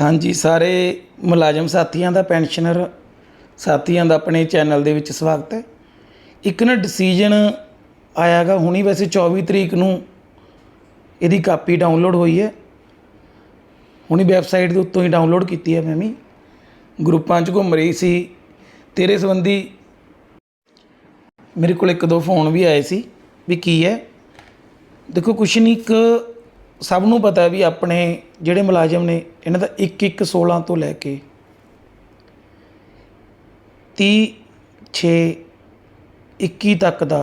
ਹਾਂਜੀ, ਸਾਰੇ ਮੁਲਾਜ਼ਮ ਸਾਥੀਆਂ ਦਾ ਪੈਨਸ਼ਨਰ ਸਾਥੀਆਂ ਦਾ ਆਪਣੇ ਚੈਨਲ ਦੇ ਵਿੱਚ ਸਵਾਗਤ ਹੈ। ਇੱਕ ਨਾ ਡਿਸੀਜਨ ਆਇਆਗਾ, ਹੁਣੀ ਵੈਸੇ 24 ਤਰੀਕ ਨੂੰ ਇਹਦੀ ਕਾਪੀ ਡਾਊਨਲੋਡ ਹੋਈ ਹੈ। ਹੁਣੀ ਵੈਬਸਾਈਟ ਦੇ ਉੱਤੋਂ ਹੀ ਡਾਊਨਲੋਡ ਕੀਤੀ ਹੈ ਮੈਂ ਵੀ। ਗਰੁੱਪਾਂ 'ਚ ਘੁੰਮ ਰਹੀ ਸੀ। ਤੇਰੇ ਸੰਬੰਧੀ ਮੇਰੇ ਕੋਲ ਇੱਕ ਦੋ ਫੋਨ ਵੀ ਆਏ ਸੀ ਵੀ ਕੀ ਹੈ। ਦੇਖੋ, ਕੁਛ ਨਹੀਂ ਇੱਕ ਸਭ ਨੂੰ ਪਤਾ ਵੀ ਆਪਣੇ ਜਿਹੜੇ ਮੁਲਾਜ਼ਮ ਨੇ, ਇਹਨਾਂ ਦਾ 1 1 16 ਤੋਂ ਲੈ ਕੇ 30 6 21 ਤੱਕ ਦਾ,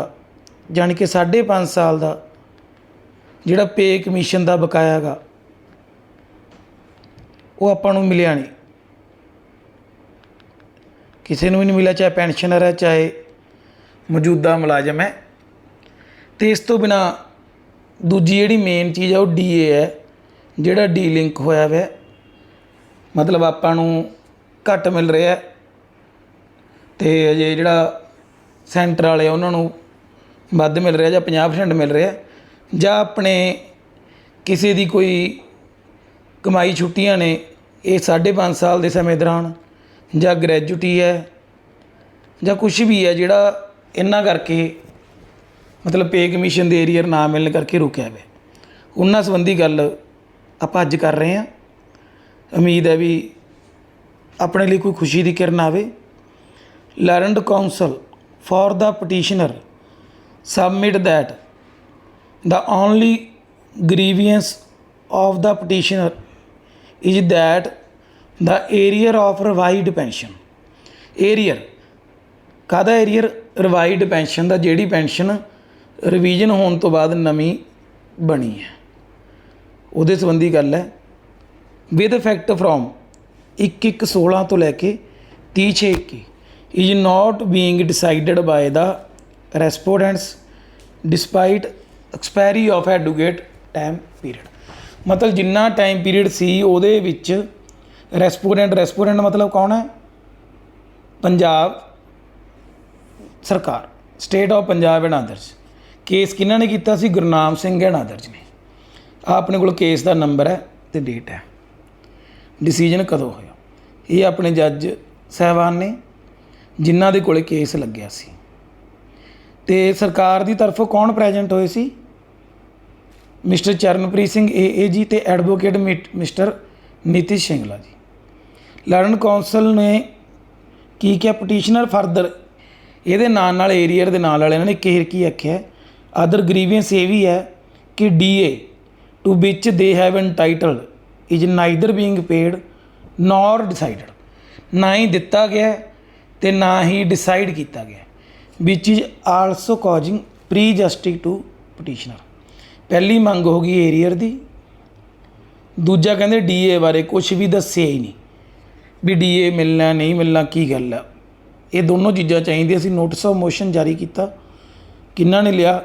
ਜਾਣੀ ਕਿ 5.5 ਸਾਲ ਦਾ ਜਿਹੜਾ ਪੇ ਕਮਿਸ਼ਨ ਦਾ ਬਕਾਇਆ ਗਾ, ਉਹ ਆਪਾਂ ਨੂੰ ਮਿਲਿਆ ਨਹੀਂ। ਕਿਸੇ ਨੂੰ ਵੀ ਨਹੀਂ ਮਿਲਿਆ, ਚਾਹੇ ਪੈਨਸ਼ਨਰ ਹੈ, ਚਾਹੇ ਮੌਜੂਦਾ ਮੁਲਾਜ਼ਮ ਹੈ। ਤੇ ਇਸ ਤੋਂ ਬਿਨਾ ਦੂਜੀ ਜਿਹੜੀ ਮੇਨ ਚੀਜ਼ ਹੈ ਉਹ ਡੀਏ ਹੈ, ਜਿਹੜਾ ਡੀ ਲਿੰਕ ਹੋਇਆ ਹੋਇਆ ਮਤਲਬ ਆਪਾਂ ਨੂੰ ਘੱਟ ਮਿਲ ਰਿਹਾ ਹੈ। ਤੇ ਅਜੇ ਜਿਹੜਾ ਸੈਂਟਰ ਵਾਲੇ ਆ, ਉਹਨਾਂ ਨੂੰ ਵੱਧ ਮਿਲ ਰਿਹਾ ਜਾਂ 50% ਮਿਲ ਰਿਹਾ ਜਾਂ ਆਪਣੇ ਕਿਸੇ ਦੀ ਕੋਈ ਕਮਾਈ ਛੁੱਟੀਆਂ ਨੇ, ਇਹ 5.5 ਸਾਲ ਦੇ ਸਮੇਂ ਦੌਰਾਨ, ਜਾਂ ਗ੍ਰੈਜੂਟੀ ਹੈ, ਜਾਂ ਕੁਝ ਵੀ ਹੈ ਜਿਹੜਾ ਇਹਨਾਂ ਕਰਕੇ ਮਤਲਬ ਪੇ ਕਮਿਸ਼ਨ ਦੇ ਏਰੀਅਰ ਨਾ ਮਿਲਣ ਕਰਕੇ ਰੁਕਿਆ ਹੋਇਆ ਉਹਨਾਂ ਸੰਬੰਧੀ ਗੱਲ ਆਪਾਂ ਅੱਜ ਕਰ ਰਹੇ ਹਾਂ। ਉਮੀਦ ਹੈ ਵੀ ਆਪਣੇ ਲਈ ਕੋਈ ਖੁਸ਼ੀ ਦੀ ਕਿਰਨ ਆਵੇ। Learned counsel for the petitioner submit that the only grievance of the petitioner is that the area of revised pension. Arrear ਕਾਹਦਾ ਏਰੀਅਰ ਰਿਵਾਈਡ ਪੈਨਸ਼ਨ ਦਾ, ਜਿਹੜੀ ਪੈਨਸ਼ਨ ਰਿਵੀਜ਼ਨ ਹੋਣ ਤੋਂ ਬਾਅਦ ਨਵੀਂ ਬਣੀ ਹੈ। ਉਹਦੇ ਸੰਬੰਧੀ ਗੱਲ ਹੈ ਵਿਦ ਇਫੈਕਟ ਫਰੋਮ 1/1/16 ਤੋਂ ਲੈ ਕੇ 30/6/21 is not being decided by the respondents despite expiry of adequate time period ਮਤਲਬ ਜਿੰਨਾ ਟਾਈਮ ਪੀਰੀਅਡ ਸੀ ਉਹਦੇ ਵਿੱਚ ਰੈਸਪੋਂਡੈਂਟ ਰੈਸਪੋਂਡੈਂਟ ਮਤਲਬ ਕੌਣ ਹੈ? ਪੰਜਾਬ ਸਰਕਾਰ state of Punjab and others case ਕਿਹਨਾਂ ਨੇ ਕੀਤਾ ਸੀ? ਗੁਰਨਾਮ ਸਿੰਘ ਗਹਿਣਾਦਰ ਜੀ ਨੇ। ਆਹ ਆਪਣੇ ਕੋਲ ਕੇਸ ਦਾ ਨੰਬਰ ਹੈ ਤੇ ਡੇਟ ਹੈ। ਡਿਸੀਜਨ ਕਦੋਂ ਹੋਇਆ? ਇਹ ਆਪਣੇ ਜੱਜ ਸਹਿਬਾਨ ਨੇ, ਜਿਨ੍ਹਾਂ ਦੇ ਕੋਲੇ ਕੇਸ ਲੱਗਿਆ ਸੀ। ਤੇ ਸਰਕਾਰ ਦੀ ਤਰਫੋਂ ਕੌਣ ਪ੍ਰੈਜ਼ੈਂਟ ਹੋਏ ਸੀ? ਮਿਸਟਰ ਚਰਨਪ੍ਰੀਤ ਸਿੰਘ ਏਏਜੀ ਤੇ ਐਡਵੋਕੇਟ ਮਿਸਟਰ ਨਿਤਿਸ਼ ਸਿੰਗਲਾ ਜੀ। ਲਰਨ ਕਾਉਂਸਲ ਨੇ ਕੀ ਕਿਹਾ? ਪਟੀਸ਼ਨਰ ਫਰਦਰ ਇਹਦੇ ਨਾਲ ਨਾਲ ਏਰੀਅਰ ਦੇ ਨਾਲ ਨਾਲ ਇਹਨਾਂ ਨੇ ਕੇਰ ਕੀ ਆਖਿਆ? ਅਦਰ ਗ੍ਰੀਵੈਂਸ ਇਹ ਵੀ ਹੈ ਕਿ DA to which they have entitled is neither being paid nor decided ਨਾ ਹੀ ਦਿੱਤਾ ਗਿਆ ਹੈ ਤੇ ਨਾ ਹੀ ਡਿਸਾਈਡ ਕੀਤਾ ਗਿਆ which is also causing prejudice to petitioner ਪਹਿਲੀ ਮੰਗ ਹੋ ਗਈ ਏਰੀਅਰ ਦੀ। ਦੂਜਾ ਕਹਿੰਦੇ ਡੀਏ ਬਾਰੇ ਕੁਝ ਵੀ ਦੱਸਿਆ ਹੀ ਨਹੀਂ, ਵੀ ਡੀਏ ਮਿਲਣਾ, ਨਹੀਂ ਮਿਲਣਾ, ਕੀ ਗੱਲ ਆ। ਇਹ ਦੋਨੋਂ ਚੀਜ਼ਾਂ ਚਾਹੀਦੀਆਂ ਸੀ। ਨੋਟਿਸ ਆਫ ਮੋਸ਼ਨ ਜਾਰੀ ਕੀਤਾ। ਕਿਹਨਾਂ ਨੇ ਲਿਆ?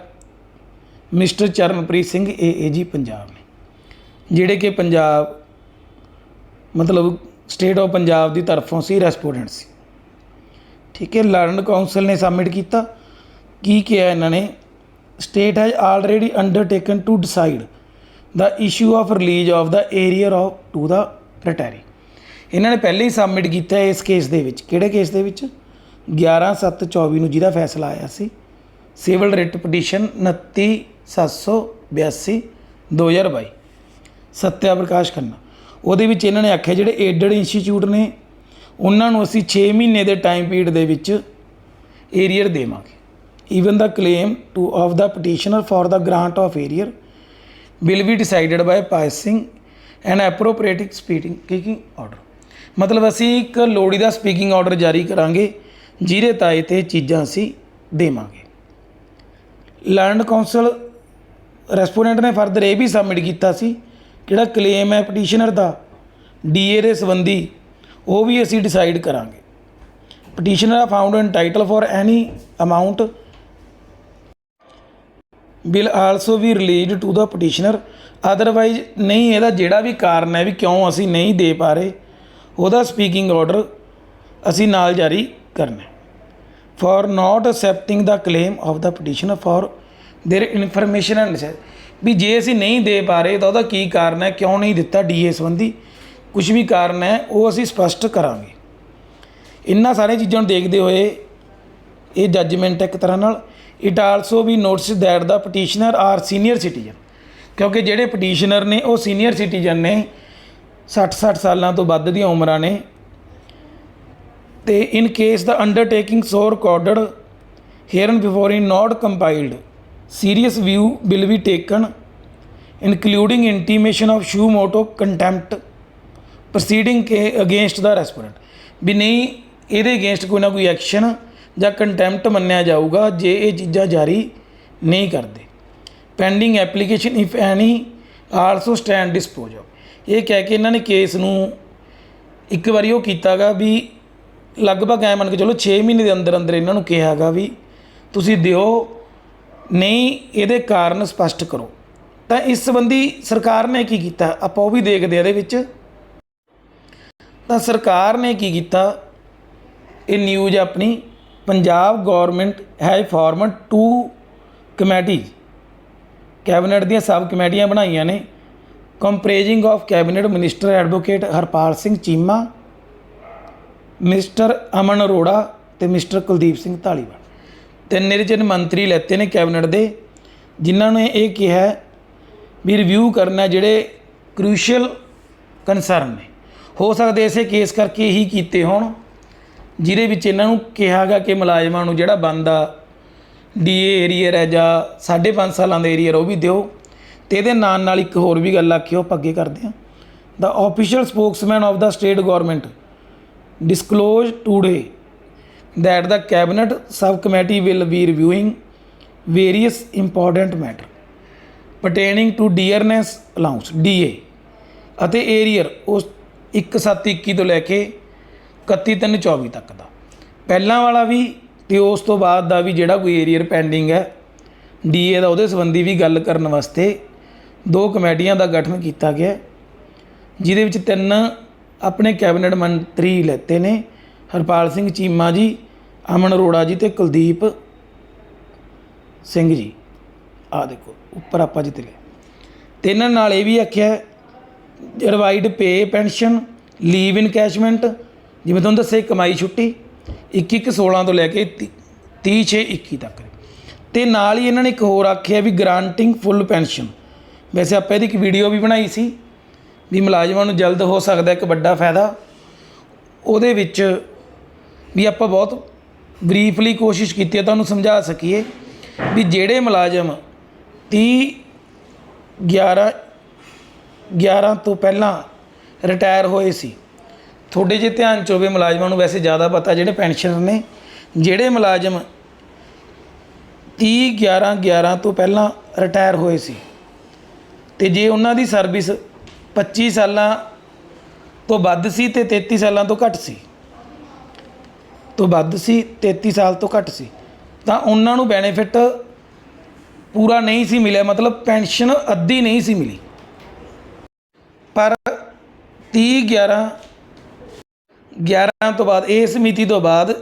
ਮਿਸਟਰ ਚਰਨਪ੍ਰੀਤ ਸਿੰਘ ਏਏਜੀ ਪੰਜਾਬ ਨੇ, ਜਿਹੜੇ ਕਿ ਪੰਜਾਬ ਮਤਲਬ ਸਟੇਟ ਆਫ ਪੰਜਾਬ ਦੀ ਤਰਫੋਂ ਸੀ ਰੈਸਪੋਂਡੈਂਟ ਸੀ। ਠੀਕ ਹੈ ਲਰਨ ਕਾਉਂਸਲ ਨੇ ਸਬਮਿਟ ਕੀਤਾ। ਕੀ ਕਿਹਾ ਇਹਨਾਂ ਨੇ? State has already undertaken to decide the issue of release of the arrear of to the retiree ਇਹਨਾਂ ਨੇ ਪਹਿਲੇ ਹੀ ਸਬਮਿਟ ਕੀਤਾ ਇਸ ਕੇਸ ਦੇ ਵਿੱਚ। ਕਿਹੜੇ ਕੇਸ ਦੇ ਵਿੱਚ? 11/7/24 ਨੂੰ ਜਿਹਦਾ ਫੈਸਲਾ ਆਇਆ ਸੀ। Civil writ petition 29782 2022 Satya Prakash Khanna. ਉਹਦੇ ਵਿੱਚ ਇਹਨਾਂ ਨੇ ਆਖਿਆ, ਜਿਹੜੇ ਏਡਡ ਇੰਸਟੀਚਿਊਟ ਨੇ, ਉਹਨਾਂ ਨੂੰ ਅਸੀਂ 6 ਮਹੀਨੇ ਦੇ ਟਾਈਮ ਪੀਰੀਅਡ ਦੇ ਵਿੱਚ ਏਰੀਅਰ ਦੇਵਾਂਗੇ। Even the claim to of the petitioner for the grant of arrear will be decided by passing an appropriating speaking kicking order ਮਤਲਬ ਅਸੀਂ ਇੱਕ ਲੋੜੀ ਦਾ ਸਪੀਕਿੰਗ ਆਰਡਰ ਜਾਰੀ ਕਰਾਂਗੇ, ਜਿਹਦੇ ਤਾਏ ਤੇ ਚੀਜ਼ਾਂ ਅਸੀਂ ਦੇਵਾਂਗੇ। ਲੈਂਡ ਕੌਂਸਲ ਰੈਸਪੋਨੈਂਟ ਨੇ ਫਰਦਰ ਇਹ ਵੀ ਸਬਮਿਟ ਕੀਤਾ ਸੀ ਜਿਹੜਾ ਕਲੇਮ ਹੈ ਪਟੀਸ਼ਨਰ ਦਾ ਡੀਏ ਦੇ ਸੰਬੰਧੀ, ਉਹ ਵੀ ਅਸੀਂ ਡਿਸਾਈਡ ਕਰਾਂਗੇ। Petitioner a found entitle for any amount will also be released to the petitioner otherwise ਨਹੀਂ, ਇਹਦਾ ਜਿਹੜਾ ਵੀ ਕਾਰਨ ਹੈ ਵੀ ਕਿਉਂ ਅਸੀਂ ਨਹੀਂ ਦੇ ਪਾ ਰਹੇ, ਉਹਦਾ ਸਪੀਕਿੰਗ ਆਰਡਰ ਅਸੀਂ ਨਾਲ ਜਾਰੀ ਕਰਨਾ for not accepting the claim of the petitioner for their information and necess- ਵੀ ਜੇ ਅਸੀਂ ਨਹੀਂ ਦੇ ਪਾ ਰਹੇ ਤਾਂ ਉਹਦਾ ਕੀ ਕਾਰਨ ਹੈ? ਕਿਉਂ ਨਹੀਂ ਦਿੱਤਾ ਡੀ ਡੀਏ ਸੰਬੰਧੀ? ਕੁਝ ਵੀ ਕਾਰਨ ਹੈ, ਉਹ ਅਸੀਂ ਸਪਸ਼ਟ ਕਰਾਂਗੇ। ਇੰਨਾ ਸਾਰੇ ਚੀਜ਼ਾਂ ਨੂੰ ਦੇਖਦੇ ਹੋਏ ਇਹ ਜੱਜਮੈਂਟ ਇੱਕ ਤਰ੍ਹਾਂ ਨਾਲ। It also be notice that the petitioner are senior citizen ਕਿਉਂਕਿ ਜਿਹੜੇ ਪਟੀਸ਼ਨਰ ਨੇ, ਉਹ ਸੀਨੀਅਰ ਸਿਟੀਜ਼ਨ ਨੇ 60 60 ਸਾਲਾਂ ਤੋਂ ਵੱਧ ਦੀਆਂ ਉਮਰਾਂ ਨੇ। ਤੇ in case the undertaking so recorded herein before is not complied serious view will be taken including intimation of suo motu contempt proceeding K against the respondent ਵੀ ਨਹੀਂ, ਇਹਦੇ ਅਗੇਂਸਟ ਕੋਈ ਨਾ ਕੋਈ ਐਕਸ਼ਨ ਜਾਂ ਕੰਟੈਂਪਟ ਮੰਨਿਆ ਜਾਊਗਾ ਜੇ ਇਹ ਚੀਜ਼ਾਂ ਜਾਰੀ ਨਹੀਂ ਕਰਦੇ। Pending application if any also stand disposed ਇਹ ਕਹਿ ਕੇ ਇਹਨਾਂ ਨੇ ਕੇਸ ਨੂੰ ਇੱਕ ਵਾਰੀ ਉਹ ਕੀਤਾਗਾ ਵੀ ਲਗਭਗ ਐ ਮੰਨ ਕੇ ਚਲੋ 6 ਮਹੀਨੇ ਦੇ ਅੰਦਰ ਅੰਦਰ ਇਹਨਾਂ ਨੂੰ ਕਿਹਾਗਾ ਵੀ ਤੁਸੀਂ ਦਿਓ, ਨਹੀਂ ਇਹਦੇ ਕਾਰਨ ਸਪਸ਼ਟ ਕਰੋ। ਤਾਂ ਇਸ ਸੰਬੰਧੀ ਸਰਕਾਰ ਨੇ ਕੀ ਕੀਤਾ? ਆਪਾਂ ਉਹ ਵੀ ਦੇਖਦੇ ਆ ਇਹਦੇ ਵਿੱਚ। ਤਾਂ ਸਰਕਾਰ ਨੇ ਕੀ ਕੀਤਾ? ਇਹ ਨਿਊਜ਼ ਆਪਣੀ, ਪੰਜਾਬ ਗਵਰਨਮੈਂਟ ਹੈ ਫਾਰਮਡ ਟੂ ਕਮੇਟੀ। ਕੈਬਨਿਟ ਦੀਆਂ ਸਬ ਕਮੇਟੀਆਂ ਬਣਾਈਆਂ ਨੇ। Comprising of cabinet minister advocate Harpal Singh Cheema mister Aman Arora ਤੇ ਮਿਸਟਰ ਕੁਲਦੀਪ ਸਿੰਘ ਧਾਲੀਵਾਲ। ਤਿੰਨ ਨਿਰਜਨ ਮੰਤਰੀ ਲੈਤੇ ਨੇ ਕੈਬਨਿਟ ਦੇ, ਜਿਨ੍ਹਾਂ ਨੇ ਇਹ ਕਿਹਾ ਵੀ ਰਿਵਿਊ ਕਰਨਾ ਜਿਹੜੇ ਕ੍ਰੂਸ਼ੀਅਲ ਕਨਸਰਨ ਨੇ। ਹੋ ਸਕਦੇ ਇਸੇ ਕੇਸ ਕਰਕੇ ਹੀ ਕੀਤੇ ਹੋਣ, ਜਿਹਦੇ ਵਿੱਚ ਇਹਨਾਂ ਨੂੰ ਕਿਹਾਗਾ ਕਿ ਮੁਲਾਜ਼ਮਾਂ ਨੂੰ ਜਿਹੜਾ ਬੰਦਾ ਡੀਏ ਏਰੀਅਰ ਹੈ ਜਾਂ 5.5 ਸਾਲਾਂ ਦਾ ਏਰੀਅਰ ਉਹ ਵੀ ਦਿਓ। ਤੇ ਇਹਦੇ ਨਾਲ ਨਾਲ ਇੱਕ ਹੋਰ ਵੀ ਗੱਲ ਆਖਿਓ ਆਪਾਂ ਅੱਗੇ ਕਰਦੇ ਹਾਂ। The official spokesman of the state government disclosed today that the cabinet subcommittee will be reviewing various important matter pertaining to dearness allowance DA ਅਤੇ ਏਰੀਅਰ ਉਸ 1721 ਤੋਂ ਲੈ ਕੇ 31324 ਤੱਕ ਦਾ ਪਹਿਲਾਂ ਵਾਲਾ ਵੀ ਤੇ ਉਸ ਤੋਂ ਬਾਅਦ ਦਾ ਵੀ ਜਿਹੜਾ ਕੋਈ ਏਰੀਅਰ ਪੈਂਡਿੰਗ ਹੈ ਡੀਏ ਦਾ ਉਹਦੇ ਸੰਬੰਧੀ ਵੀ ਗੱਲ ਕਰਨ ਵਾਸਤੇ ਦੋ ਕਮੇਟੀਆਂ ਦਾ ਗਠਨ ਕੀਤਾ ਗਿਆ ਹੈ, ਜਿਹਦੇ ਵਿੱਚ ਤਿੰਨ ਆਪਣੇ ਕੈਬਨਿਟ ਮੰਤਰੀ ਲੈਤੇ ਨੇ, ਹਰਪਾਲ ਸਿੰਘ ਚੀਮਾ ਜੀ, ਅਮਨ ਅਰੋੜਾ ਜੀ ਤੇ ਕੁਲਦੀਪ ਸਿੰਘ ਜੀ। ਆ ਦੇਖੋ, ਉੱਪਰ ਆਪਾਂ ਜਿੱਤ ਲਿਆ ਤੇ ਇਹਨਾਂ ਨਾਲ ਇਹ ਵੀ ਆਖਿਆ, ਰਿਵਾਈਡ ਪੇ ਪੈਨਸ਼ਨ, ਲੀਵ ਇਨਕੈਸ਼ਮੈਂਟ ਜਿਵੇਂ ਤੁਹਾਨੂੰ ਦੱਸਿਆ, ਕਮਾਈ ਛੁੱਟੀ 21 16 ਤੋਂ ਲੈ ਕੇ 30 6 21 ਤੱਕ। ਤੇ ਨਾਲ ਹੀ ਇਹਨਾਂ ਨੇ ਇੱਕ ਹੋਰ ਆਖਿਆ ਵੀ ਗ੍ਰਾਂਟਿੰਗ ਫੁੱਲ ਪੈਨਸ਼ਨ। ਵੈਸੇ ਆਪਾਂ ਇਹਦੀ ਇੱਕ ਵੀਡੀਓ ਵੀ ਬਣਾਈ ਸੀ। ਵੀ ਮੁਲਾਜ਼ਮਾਂ ਨੂੰ ਜਲਦ ਹੋ ਸਕਦਾ ਇੱਕ ਵੱਡਾ ਫਾਇਦਾ। ਉਹਦੇ ਵਿੱਚ ਵੀ ਆਪਾਂ ਬਹੁਤ ਬਰੀਫਲੀ ਕੋਸ਼ਿਸ਼ ਕੀਤੀ ਹੈ, ਤੁਹਾਨੂੰ ਸਮਝਾ ਸਕੀਏ ਵੀ ਜਿਹੜੇ ਮੁਲਾਜ਼ਮ 30 11 11 ਤੋਂ ਪਹਿਲਾਂ ਰਿਟਾਇਰ ਹੋਏ ਸੀ, ਤੁਹਾਡੇ ਜੇ ਧਿਆਨ ਚ ਹੋਵੇ ਮੁਲਾਜ਼ਮਾਂ ਨੂੰ ਵੈਸੇ ਜ਼ਿਆਦਾ ਪਤਾ ਜਿਹੜੇ ਪੈਨਸ਼ਨਰ ਨੇ, ਜਿਹੜੇ ਮੁਲਾਜ਼ਮ 30 11 11 ਤੋਂ ਪਹਿਲਾਂ ਰਿਟਾਇਰ ਹੋਏ ਸੀ, ਤੇ ਜੇ ਉਹਨਾਂ ਦੀ ਸਰਵਿਸ 25 ਸਾਲਾਂ ਤੋਂ ਵੱਧ ਸੀ ਤੇ 33 ਸਾਲਾਂ ਤੋਂ ਘੱਟ ਸੀ। ਤੋਂ ਵੱਧ ਸੀ 33 ਸਾਲ ਤੋਂ ਘੱਟ ਸੀ। ਤਾਂ ਉਹਨਾਂ ਨੂੰ ਬੈਨੀਫਿਟ ਪੂਰਾ ਨਹੀਂ ਸੀ ਮਿਲਿਆ, ਮਤਲਬ ਪੈਨਸ਼ਨ ਅੱਧੀ ਨਹੀਂ ਸੀ ਮਿਲੀ। ਪਰ 30 11 11 ਤੋਂ ਬਾਅਦ ਇਸ ਮਿਤੀ ਤੋਂ ਬਾਅਦ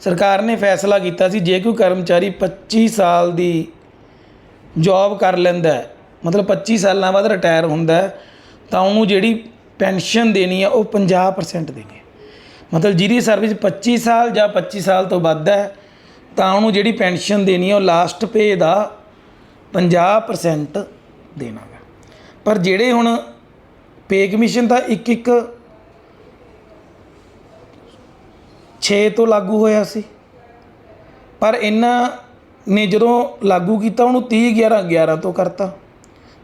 ਸਰਕਾਰ ਨੇ ਫੈਸਲਾ ਕੀਤਾ ਸੀ, ਜੇ ਕੋਈ ਕਰਮਚਾਰੀ 25 ਸਾਲ ਦੀ ਜੌਬ ਕਰ ਲੈਂਦਾ ਮਤਲਬ 25 ਸਾਲਾਂ ਬਾਅਦ ਰਿਟਾਇਰ ਹੁੰਦਾ ਤਾਂ ਉਹਨੂੰ ਜਿਹੜੀ ਪੈਨਸ਼ਨ ਦੇਣੀ ਆ, ਉਹ 50% ਦੇਣੀ ਹੈ ਮਤਲਬ ਜਿਹਦੀ ਸਰਵਿਸ 25 ਸਾਲ ਜਾਂ 25 ਸਾਲ ਤੋਂ ਵੱਧ ਹੈ, ਤਾਂ ਉਹਨੂੰ ਜਿਹੜੀ ਪੈਨਸ਼ਨ ਦੇਣੀ ਹੈ ਉਹ ਲਾਸਟ ਪੇ ਦਾ 50% ਦੇਣਾ ਹੈ ਪਰ ਜਿਹੜੇ ਹੁਣ ਪੇ ਕਮਿਸ਼ਨ ਤਾਂ ਇੱਕ ਇੱਕ 6 ਤੋਂ ਲਾਗੂ ਹੋਇਆ ਸੀ, ਪਰ ਇਹਨਾਂ ਨੇ ਜਦੋਂ ਲਾਗੂ ਕੀਤਾ, ਉਹਨੂੰ 30 11 11 ਤੋਂ ਕਰਤਾ।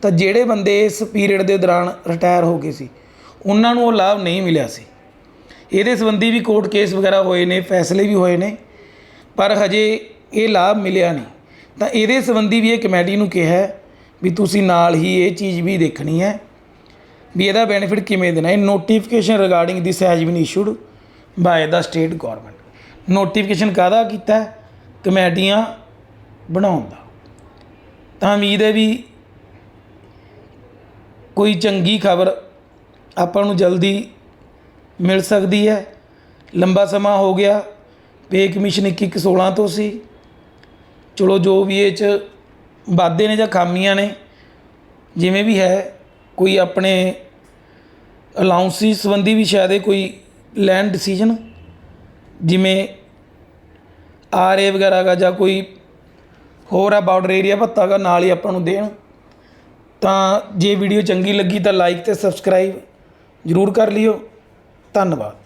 ਤਾਂ ਜਿਹੜੇ ਬੰਦੇ ਇਸ ਪੀਰੀਅਡ ਦੇ ਦੌਰਾਨ ਰਿਟਾਇਰ ਹੋ ਗਏ ਸੀ, ਉਹਨਾਂ ਨੂੰ ਉਹ ਲਾਭ ਨਹੀਂ ਮਿਲਿਆ ਸੀ। ਇਹਦੇ ਸੰਬੰਧੀ ਵੀ ਕੋਰਟ ਕੇਸ ਵਗੈਰਾ ਹੋਏ ਨੇ, ਫੈਸਲੇ ਵੀ ਹੋਏ ਨੇ, ਪਰ ਹਜੇ ਇਹ ਲਾਭ ਮਿਲਿਆ ਨਹੀਂ। ਤਾਂ ਇਹਦੇ ਸੰਬੰਧੀ ਵੀ ਇਹ ਕਮੇਟੀ ਨੂੰ ਕਿਹਾ ਵੀ ਤੁਸੀਂ ਨਾਲ ਹੀ ਇਹ ਚੀਜ਼ ਵੀ ਦੇਖਣੀ ਹੈ ਵੀ ਇਹਦਾ ਬੈਨੀਫਿਟ ਕਿਵੇਂ ਦੇਣਾ। ਇਹ notification regarding this has been issued by the state government notification ਕਾਹਦਾ ਕੀਤਾ? ਕਮੇਟੀਆਂ ਬਣਾਉਣ ਦਾ। ਤਾਂ ਉਮੀਦ ਹੈ ਵੀ ਕੋਈ ਚੰਗੀ ਖਬਰ ਆਪਾਂ ਨੂੰ ਜਲਦੀ ਮਿਲ ਸਕਦੀ ਹੈ। ਲੰਬਾ ਸਮਾਂ ਹੋ ਗਿਆ। ਪੇ ਕਮਿਸ਼ਨ 21 16 ਤੋਂ ਸੀ। ਚਲੋ ਜੋ ਵੀ ਇਹ ਚ ਵਾਧੇ ਨੇ ਜਾਂ ਖਾਮੀਆਂ ਨੇ, ਜਿਵੇਂ ਵੀ ਹੈ, ਕੋਈ ਆਪਣੇ ਅਲਾਉਂਸੀ ਸੰਬੰਧੀ ਵੀ ਸ਼ਾਇਦ ਇਹ ਕੋਈ ਲੈਂਡ ਡਿਸੀਜਨ ਜਿਵੇਂ ਆਰ ਏ ਵਗੈਰਾ ਗਾ ਜਾਂ ਕੋਈ ਹੋਰ ਆ ਬਾਰਡਰ ਏਰੀਆ ਭੱਤਾ ਗਾ ਨਾਲ ਹੀ ਆਪਾਂ ਨੂੰ ਦੇਣ। ਤਾਂ ਜੇ ਵੀਡੀਓ ਚੰਗੀ ਲੱਗੀ ਤਾਂ ਲਾਈਕ ਤੇ ਸਬਸਕ੍ਰਾਈਬ ਜ਼ਰੂਰ ਕਰ ਲਿਓ। ਧੰਨਵਾਦ।